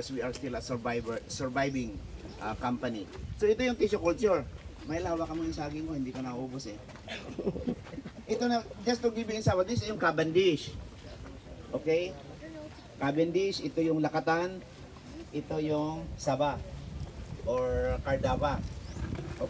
course, we are still a survivor, surviving uh, company. So ito yung tissue culture. May lawa ka mo yung saging ko, hindi ka naubos eh. ito na, just to give you insight, this is yung Cavendish. Okay? Cavendish, ito yung lakatan, ito yung saba or cardava.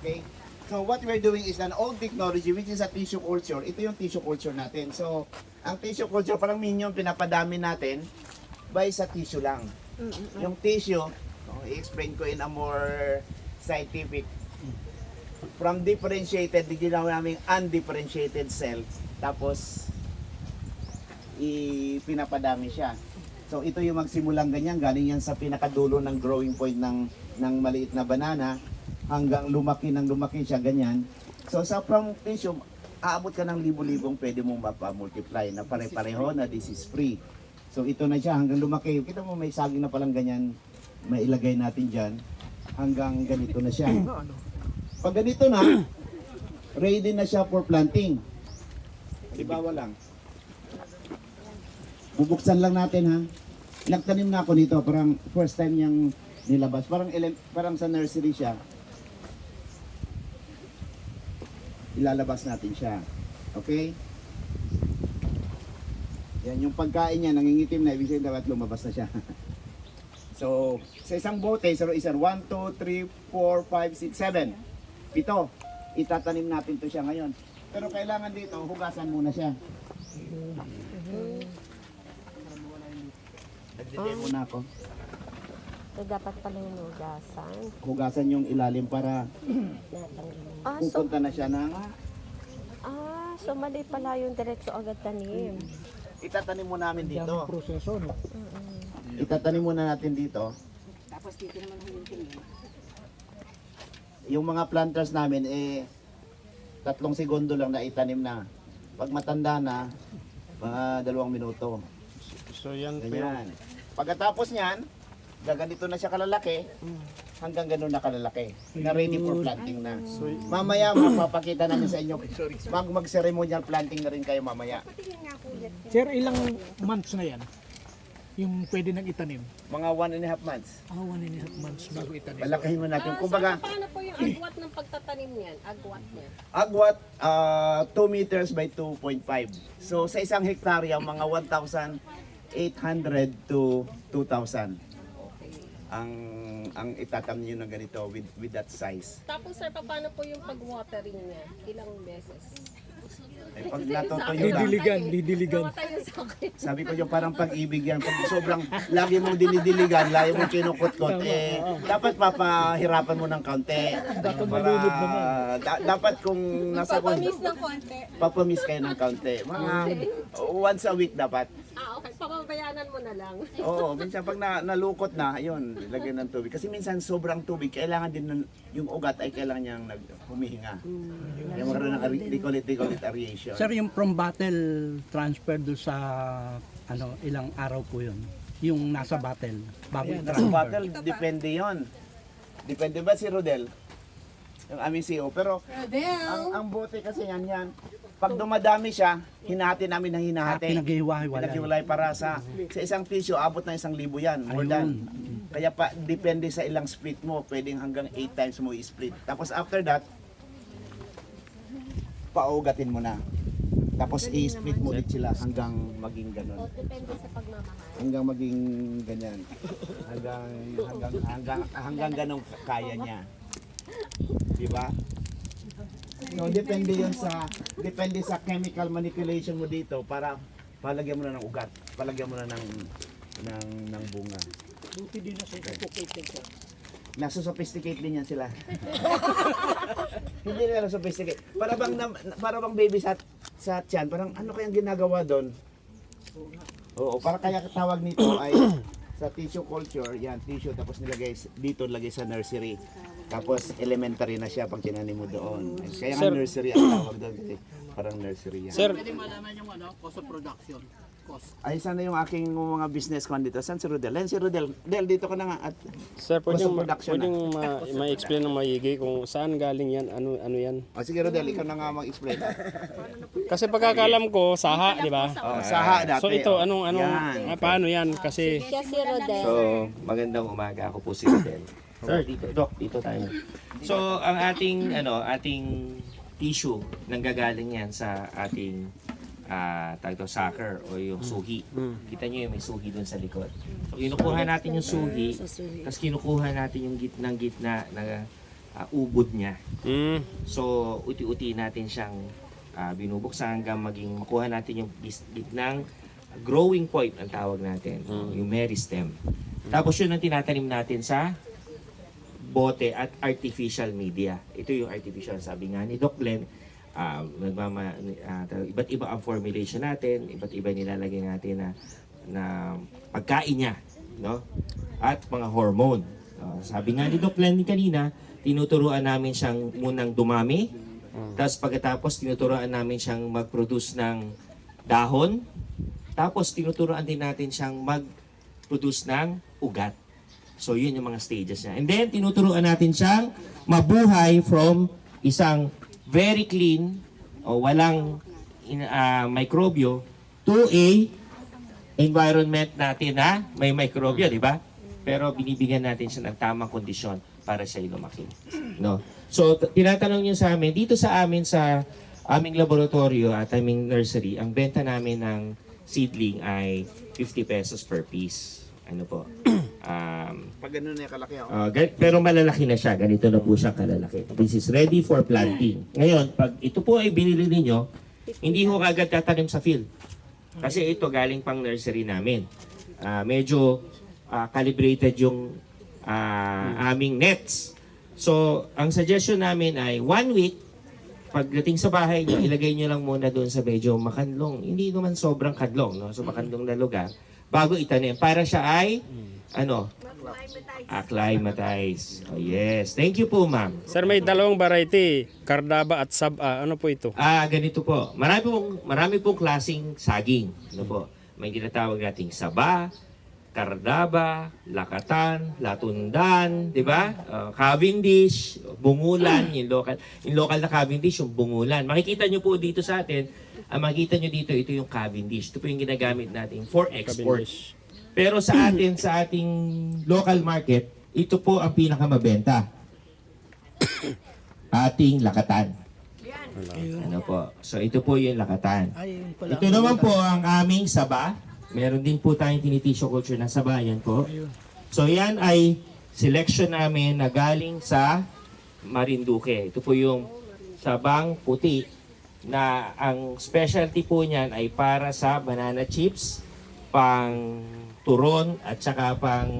Okay? So what we're doing is an old technology which is a tissue culture. Ito yung tissue culture natin. So, ang tissue culture parang minyon pinapadami natin by sa tissue lang. Yung tissue, oh, i-explain ko in a more scientific from differentiated, di ginawa namin undifferentiated cells. Tapos, ipinapadami siya. So ito yung magsimulang ganyan, galing yan sa pinakadulo ng growing point ng ng maliit na banana hanggang lumaki ng lumaki siya ganyan. So sa from tissue, aabot ka ng libo-libong pwede mong mapa-multiply na pare-pareho na this is free. So ito na siya hanggang lumaki. Kita mo may saging na palang ganyan, may ilagay natin dyan hanggang ganito na siya. Pag ganito na, ready na siya for planting. Halimbawa lang. Bubuksan lang natin ha. Nagtanim na ako nito, parang first time niyang nilabas. Parang parang sa nursery siya. Ilalabas natin siya. Okay? Yan yung pagkain niya, nangingitim na, ibig sabihin dapat lumabas na siya. so, sa isang bote, sa isang 1, 2, 3, 4, 5, 6, 7. Pito. Itatanim natin to siya ngayon. Pero kailangan dito, hugasan muna siya. Nagde-demo na ako. So, dapat pala yung hugasan. Hugasan yung ilalim para Ah, so, pupunta na siya ng ah, so mali pala yung diretso agad tanim. Itatanim mo namin dito. proseso, no? Itatanim muna natin dito. Tapos dito naman yung tingin. Yung mga planters namin eh tatlong segundo lang na itanim na. Pag matanda na, mga dalawang minuto. So yan Ganyan. Pagkatapos niyan, gaganito na siya kalalaki, hanggang ganun na kalalaki. Na ready for planting na. Mamaya mapapakita namin sa inyo. Mag mag-ceremonial planting na rin kayo mamaya. Sir, ilang months na yan? Yung pwede nang itanim? Mga one and a half months. Ah, one and a half months bago itanim. Malakahin mo natin. Ah, Kumbaga, so, paano po yung agwat ng pagtatanim niyan? Agwat niya. agwat uh, 2 meters by 2.5. So sa isang hektarya, mga 1,800 to 2,000 ang ang itatam niyo ng ganito with with that size. Tapos sir, paano po yung pag-watering niya? Ilang beses? Ay, pag natutuyo ka, Didiligan, didiligan. Tayo sa akin. sabi ko yung parang pag-ibig yan. Pag sobrang lagi mong dinidiligan, lagi mong kinukot-kot, eh, dapat papahirapan mo ng kaunti. Dapat Para- malunod naman. da- dapat kung nasa Papamis ng konti. papamis kayo ng kaunti. Mga once a week dapat. Ah, okay. Papabayanan mo na lang. Oo, minsan pag na, nalukot na, ayun, lagyan ng tubig. Kasi minsan sobrang tubig, kailangan din ng, yung ugat ay kailangan niyang nag, humihinga. Kaya magkaroon ng ari- dikolit-dikolit aeration. Sir, yung from battle transfer do sa ano ilang araw po yun? Yung nasa battle bago Nasa i-transfer. battle, depende yon. Depende ba si Rodel? Yung aming CEO. Pero ang, ang bote kasi yan yan. Pag dumadami siya, hinahati namin ng Ah, hinahati. pinaghiwa-hiwalay. Pinaghiwalay para sa sa isang tissue, abot na isang libo yan. More than. Kaya pa, depende sa ilang split mo. Pwedeng hanggang 8 times mo i-split. Tapos after that, paugatin mo na. Tapos i-split mo ulit sila hanggang maging ganun. O, depende sa pagmamahal. Hanggang maging ganyan. Hanggang hanggang hanggang hanggang ganong kaya niya. Di ba? No, depende 'yon sa depende sa chemical manipulation mo dito para palagyan mo na ng ugat, palagyan mo na ng ng ng bunga. Buti din na sa sophisticated sir. Nasa-sophisticate din yan sila. Hindi nila sophisticate. Para bang na, para bang baby sa sa tiyan, parang ano kayang ginagawa doon? Oo, para kaya tawag nito ay sa tissue culture, yan tissue tapos nilagay dito lagay sa nursery. Tapos elementary na siya pag tinanim mo doon. Kaya nga Sir- nursery ang tawag doon kasi parang nursery yan. Sir, Pwede malaman yung ano, cost of production. Cost. Ay, sana yung aking mga business ko dito. Saan si Rodel? Yan si Rodel. Del, dito ka na nga. At Sir, pwede ma- production pwedeng ma- ma-explain ng maigi kung saan galing yan, ano ano yan. O sige Rodel, ikaw na nga mag-explain. Kasi pagkakalam ko, saha, di ba? Oh, saha dati. So ito, oh. anong anong Yan. ah, paano yan? Kasi Siya si Rodel. So, magandang umaga. Ako po si Rodel. Sir, dito, Doc, dito tayo. So, ang ating, ano, ating tissue, nanggagaling yan sa ating ah tawag to, sucker o yung suhi. Kita nyo yung may suhi dun sa likod. So, kinukuha natin yung suhi, tapos kinukuha natin yung gitnang gitna na ah, ubod niya. mm, So, uti-uti natin siyang ah, binubuksan hanggang maging makuha natin yung gitnang growing point ang tawag natin, yung meristem. Tapos yun ang tinatanim natin sa bote at artificial media. Ito yung artificial, sabi nga ni Doc Glenn, ah, nagmama, ah, iba't iba ang formulation natin, iba't iba nilalagay natin na, na pagkain niya, no? At mga hormone. Ah, sabi nga ni Doc Glenn kanina, tinuturuan namin siyang munang dumami, tapos pagkatapos tinuturuan namin siyang mag-produce ng dahon, tapos tinuturuan din natin siyang mag-produce ng ugat. So yun yung mga stages niya. And then tinuturuan natin siyang mabuhay from isang very clean o walang ah, microbio to a environment natin na may microbio, di ba? Pero binibigyan natin siya ng tamang kondisyon para siya lumaki. No? So, tinatanong niyo sa amin, dito sa amin sa aming laboratorio at aming nursery, ang benta namin ng seedling ay 50 pesos per piece. Ano po? Um, Pag ganun na yung kalaki ako. Uh, gan- pero malalaki na siya. Ganito na po siya kalalaki. This is ready for planting. Ngayon, pag ito po ay binili ninyo, hindi ho agad tatanim sa field. Kasi ito galing pang nursery namin. Ah, medyo ah, calibrated yung ah, aming nets. So, ang suggestion namin ay one week, pagdating sa bahay niyo, ilagay niyo lang muna doon sa medyo makandlong. Hindi naman sobrang kadlong, no? So, makandlong na lugar. Bago itanim. Para siya ay, ano, acclimatize. Oh, yes. Thank you po, ma'am. Sir, may dalawang variety, Cardaba at Saba. Ano po ito? Ah, ganito po. Marami pong marami pong klasing saging, ano po. May tinatawag nating saba, kardaba, lakatan, latundan, 'di ba? Ah, Cavendish, bungulan, yung local yung local na Cavendish, yung bungulan. Makikita nyo po dito sa atin, ang makikita nyo dito, ito yung Cavendish. Ito po yung ginagamit natin for export. Cavendish. Pero sa atin, sa ating local market, ito po ang pinakamabenta. ating lakatan. Ano po? So ito po yung lakatan. Ito naman po ang aming saba. Meron din po tayong tinitisyo culture na saba. Yan po. Ayun. So yan ay selection namin na galing sa Marinduque. Ito po yung sabang puti na ang specialty po niyan ay para sa banana chips, pang turon at saka pang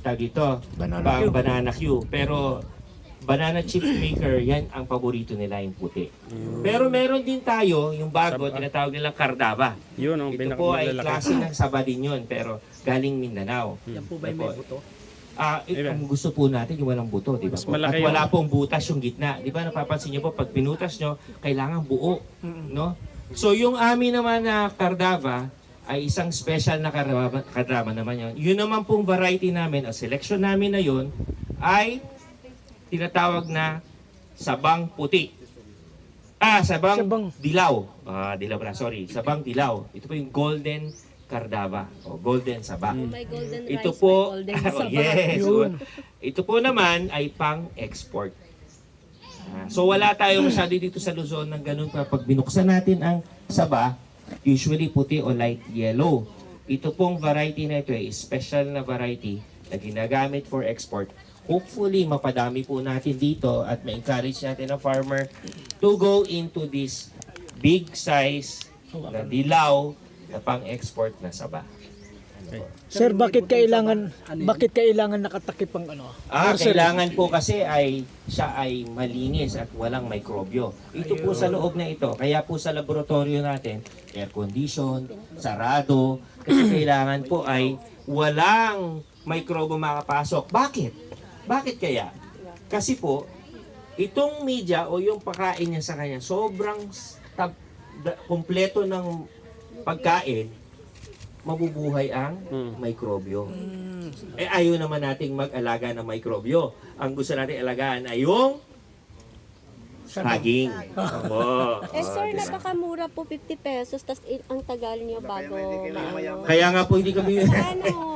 tag ito, Banana pang Q. banana Q. Pero banana chip maker, yan ang paborito nila yung puti. Pero meron din tayo, yung bago, Saba. tinatawag nilang kardaba. Yun ang Ito po ay klase ng saba din yun, pero galing Mindanao. Yan po ba Ito may buto? Ah, eh, Iba. ang gusto po natin yung walang buto, di ba Mas po? At malaki wala yung- pong butas yung gitna. Di ba napapansin niyo po, pag pinutas nyo, kailangan buo. No? So yung amin naman na kardava, ay isang special na kardava, kardava naman yun. Yun naman pong variety namin, o selection namin na yun, ay tinatawag na sabang puti. Ah, sabang, Sabang. dilaw. Ah, dilaw pala, sorry. Sabang dilaw. Ito po yung golden kardava o golden saba. Golden rice, Ito po, may golden oh, saba. yes. Yun. Ito po naman ay pang-export. Ah, so wala tayo masyado dito sa Luzon ng ganun pa. Pag binuksan natin ang saba, usually puti o light yellow. Ito pong variety na ito ay special na variety na ginagamit for export. Hopefully, mapadami po natin dito at ma-encourage natin ang farmer to go into this big size na dilaw na pang-export na saba. Ano po? Sir, bakit kailangan bakit kailangan nakatakip ang ano? Ah, kailangan po kasi ay siya ay malinis at walang mikrobyo. Ito po sa loob na ito. Kaya po sa laboratorio natin, air condition, sarado, kasi kailangan po ay walang mikrobo makapasok. Bakit? Bakit kaya? Kasi po, itong media o yung pagkain niya sa kanya, sobrang tab- da- kumpleto ng pagkain mabubuhay ang Mm. mikrobyo. Eh ayaw naman nating mag-alaga ng mikrobyo. Ang gusto nating alagaan ay yung saging. Oo. Eh sir, napakamura po 50 pesos, tapos ang tagal niyo bago maano. Kaya nga po hindi kami...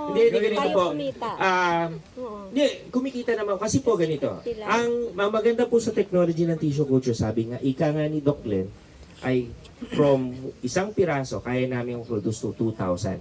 Hindi, hindi ganito Kayo po. kumita. Ah, Oo. Hindi, kumikita naman. Kasi po ganito. Sila. Ang ang maganda po sa technology ng tissue culture, sabi nga, ika nga ni Doc Len, ay from isang piraso, kaya namin produce to 2,000.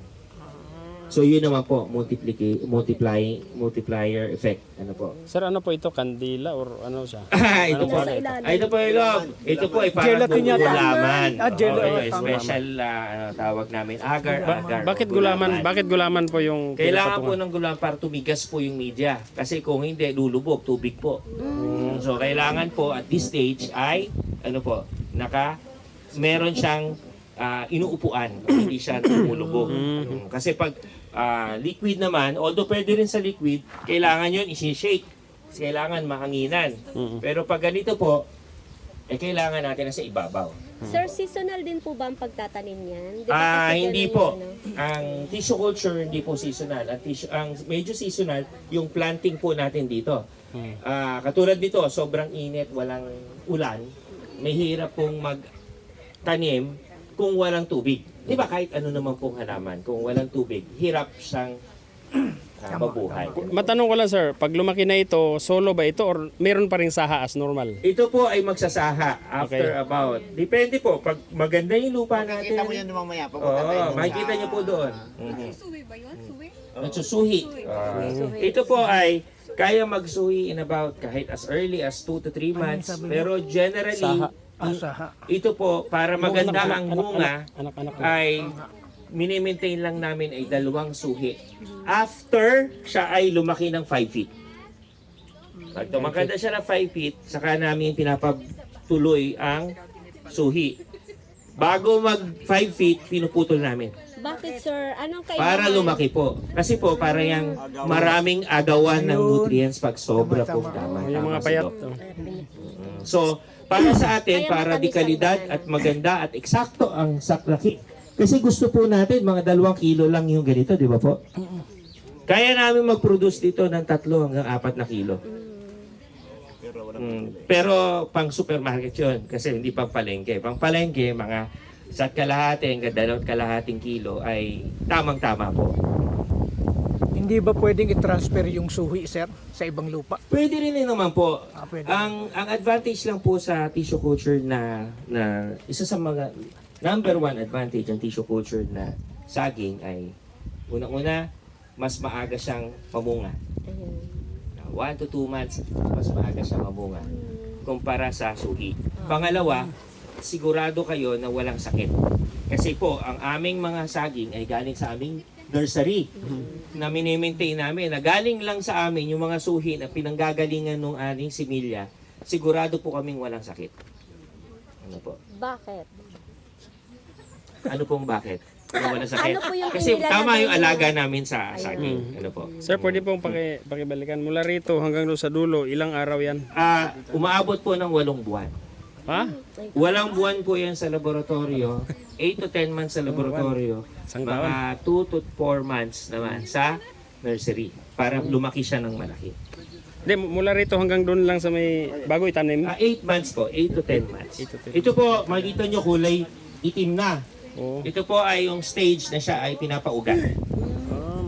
So yun naman po, multiplicate, multiplying, multiplier effect. Ano po? Sir, ano po ito? Kandila or ano siya? Ah, ito po. Nasa ilalim. Ay, ito po ilog. Ito po ay parang Gelatin yata. gulaman. Ah, gel- Oo, oh, tama. special ah, ano, tawag namin. Agar, agar. Bakit o gulaman? Bakit gulaman po yung Kailangan po ng gulaman para tumigas po yung media. Kasi kung hindi, lulubog, tubig po. Mm, So, kailangan po at this stage ay, ano po, naka, meron siyang ah, inuupuan. Hindi siya lumulubog. Mm, Kasi pag ah, liquid naman, although pwede rin sa liquid, kailangan yun isi-shake. Kasi Kailangan mahanginan. Mm. Pero pag ganito po, eh kailangan natin na sa ibabaw. Sir, seasonal din po ba ang pagtatanim niyan? Di Ah, hindi po. yung ano? Ang tissue culture hindi po seasonal. Ang tissue ang medyo seasonal yung planting po natin dito. Hmm. Ah, katulad dito, sobrang init, walang ulan. Mahirap pong magtanim kung walang tubig. 'Di ba kahit ano naman pong halaman, kung walang tubig, hirap siyang mabuhay. Matanong ko lang sir, pag lumaki na ito, solo ba ito or meron pa rin saha as normal? Ito po ay magsasaha after Okay. about. Depende po pag maganda yung lupa natin. Kita mo yan mamaya. Oo, makikita niyo po doon. Mhm. Suwi ba yun? Suwi? Nagsusuhi. Ah, ito po ay kaya magsuhi in about kahit as early as 2 to 3 months. Pero generally, Saha. Asaha. ito po, para maganda Anak, ang anak, bunga, Anak, anak. ay minimaintain lang namin ay dalawang suhi. After siya ay lumaki ng 5 feet. Pag tumakanda siya ng 5 feet, saka namin pinapatuloy ang suhi. Bago mag 5 feet, pinuputol namin. Bakit sir? Anong kailangan? Para lumaki po. Kasi po, para yung maraming agawan ng nutrients pag sobra po. Tama, yung tama mga payat. Oh. So, para sa atin, para matamis dikalidad ang at maganda at eksakto ang saklaki. Kasi gusto po natin, mga dalawang kilo lang yung ganito, di ba po? Kaya namin mag-produce dito ng tatlo hanggang apat na kilo. Mm, pero pang supermarket yun, kasi hindi pang palengke. Pang palengke, mga isa't kalahati hanggang dalawat kalahating kilo ay tamang-tama po. Hindi ba pwedeng i-transfer yung suhi, sir, sa ibang lupa? Pwede rin din naman po. Ah, pwede. Ang ang advantage lang po sa tissue culture na na isa sa mga number one advantage ng tissue culture na saging ay unang-una mas maaga siyang mamunga. Ayun. 1 to 2 months mas maaga siyang mamunga kumpara sa suhi. Pangalawa, sigurado kayo na walang sakit. Kasi po, ang aming mga saging ay galing sa aming nursery na minimaintain namin. Na galing lang sa amin yung mga suhi na pinanggagalingan ng aming similya, sigurado po kaming walang sakit. Ano po? Bakit? Ano pong bakit? Ano walang sakit? Ano po yung Kasi inilalagay tama yung niyo? alaga namin sa saging. Ano po? Sir, pwede pong paki, pakibalikan. Mula rito hanggang doon sa dulo, ilang araw yan? Ah, umaabot po ng walong buwan. Ha? Walang buwan po yan sa laboratorio. 8 to 10 months sa laboratorio. Mga 2 to 4 months naman sa nursery. Para lumaki siya ng malaki. Hindi, mula rito hanggang doon lang sa may bago itanim. Ah, 8 months po. 8 to 10 months. 8 to 10. Ito po, makikita nyo kulay itim na. Oo. Ito po ay yung stage na siya ay pinapauga.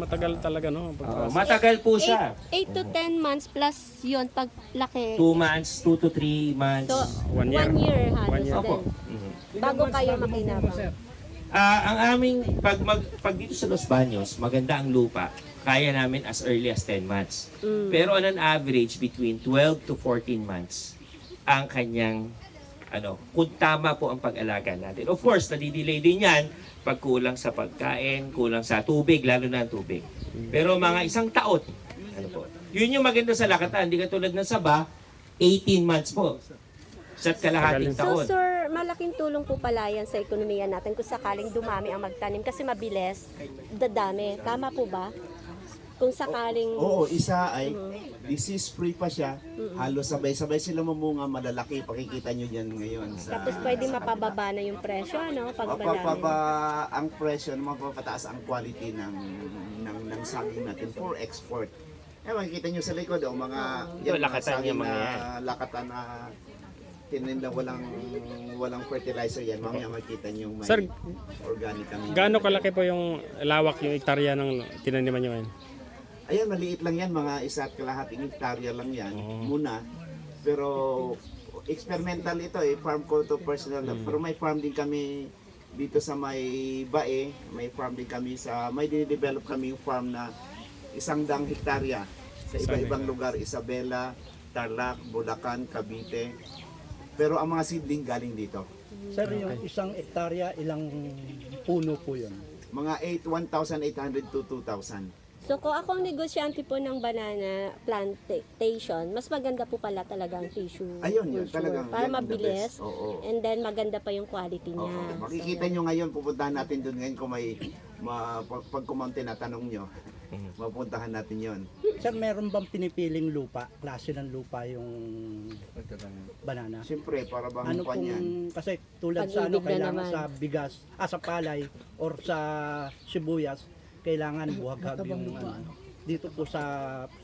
Matagal talaga, no? Oo, Pagka- matagal po siya. 8 to 10 months plus yun pag laki. 2 months, 2 to 3 months. So, One year. one year halos One year. Opo. din. Mhm. Bago kayo makinabang. Ah, ang aming pag mag, pag dito sa Los Baños, maganda ang lupa. Kaya namin as early as 10 months. Pero on an average between 12 to 14 months ang kanyang ano, kung tama po ang pag-alaga natin. Of course, nadidelay din yan pag kulang sa pagkain, kulang sa tubig, lalo na ang tubig. Pero mga isang taon, ano po, yun yung maganda sa lakatan. Hindi katulad ng saba, 18 months po. Sa kalahating So taon. sir, malaking tulong po pala yan sa ekonomiya natin kung sakaling dumami ang magtanim kasi mabilis, dadami. Tama po ba? Kung sakaling Oo, isa ay disease free pa siya. Halos sabay-sabay sila mamunga malalaki. Pakikita nyo dyan ngayon. Sa, tapos pwede mapababa na yung presyo, ano? Pag marami. mapapaba ang presyo, mapapataas ang quality ng ng, ng saging natin for export. Eh, makikita nyo sa likod, oh, mga, Ito, mga lakatan yung mga na yan. lakatan na tininda walang walang fertilizer yan. Mamaya makikita nyo may Sir, organic kami. Gaano kalaki po yung lawak yung hektarya ng tinaniman nyo ngayon? Ayan, maliit lang yan, mga isa at kalahating hektarya lang yan muna. Pero experimental ito eh, farm ko to personal. Pero may farm din kami dito sa may Bae, may farm din kami sa, may dinedevelop kami yung farm na isang dang hektarya sa iba-ibang lugar, Isabela, Tarlac, Bulacan, Cavite. Pero ang mga seedling galing dito. Sir, yung isang hektarya, ilang puno po yun? Mga 8, 1,800 to 2,000. So kung ako ang negosyante po ng banana plantation, mas maganda po pala talaga ang tissue Ayun, yun, culture talagang para ang the mabilis. best. Oo. And then maganda pa yung quality niya. Oo. Makikita nyo ngayon, pupuntahan natin doon ngayon kung may ma, pag, pag na tanong nyo, mapuntahan natin yon. Sir, meron bang pinipiling lupa? Klase ng lupa yung banana? Siyempre, para bang Ano kung, yan. kasi tulad sa ano, Pag-ibig na kailangan naman. sa bigas, ah, sa palay, or sa sibuyas, kailangan buhaghag yung ano. Dito po sa,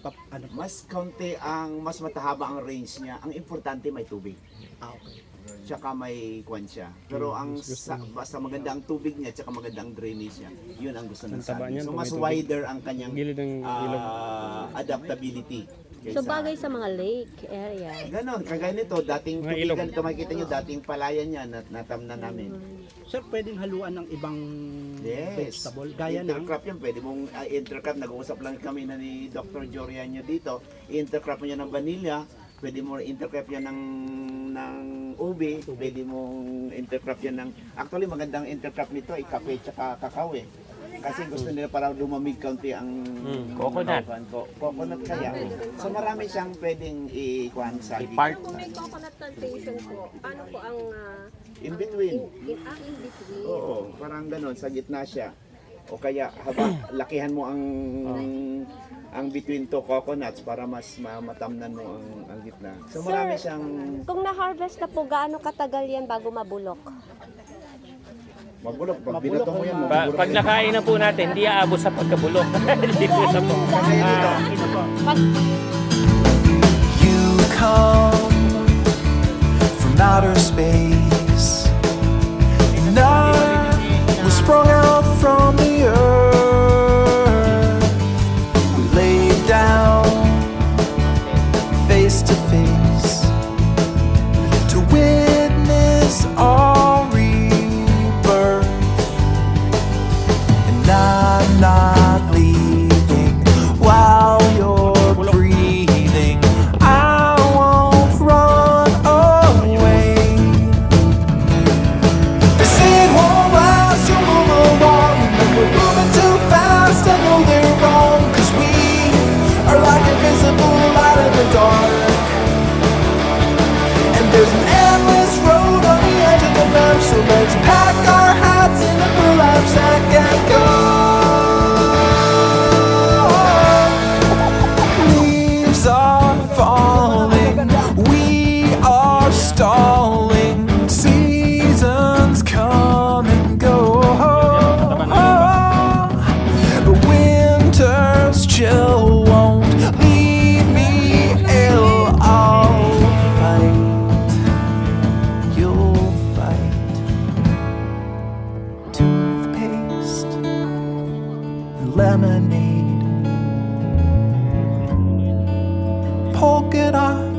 pap, ano, Mas kaunti ang, mas matahaba ang range niya. Ang importante may tubig. ah, okay. Tsaka may kwan siya. Pero ang sa, basta maganda ang tubig niya, tsaka maganda ang drainage niya. Yun ang gusto ng sabi. So mas wider ang kanyang Gilid ng ilog. ah, adaptability. So kaysa- bagay sa mga lake area. Ganon, kagaya nito, dating Mga tubig ilog. ganito, makikita nyo, dating palayan niya, nat natamnan namin. Sir, pwedeng haluan ng ibang Yes. vegetable, gaya ng intercrop yan, pwede mong uh, intercrop. Nag-uusap lang kami na ni Dr. Jorianyo dito. I-intercrop mo yan ng vanilla, pwede mo intercrop yan ng ng ube, pwede mong intercrop yan ng actually magandang intercrop nito ay kape tsaka kakao eh. Kasi gusto nila para lumamig kaunti ang Coconut. ang ko- coconut kaya. So marami siyang pwedeng i-kuhan sa I-part. Kung may coconut plantation po, paano po ang ah, in between. in, ah, in between? Oo, parang ganun, sa gitna siya. O kaya haba, lakihan mo ang ang between two coconuts para mas ma- matamnan mo ang, ang gitna. So marami Sir, siyang Kung na-harvest na po, gaano katagal yan bago mabulok? mabulok. Pag binato mo yan, Pa- mabulok pag yan. nakain na po natin, hindi aabot sa pagkabulok. Dito na po. Kaya dito, Ah, ito po. You come from outer space, sprung out from the earth. We laid down face to face to witness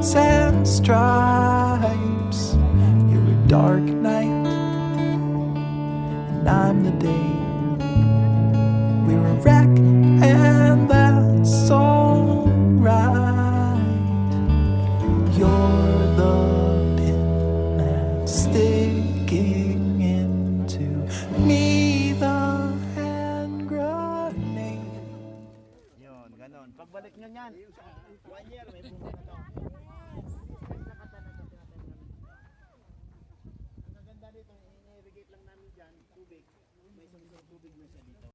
dots and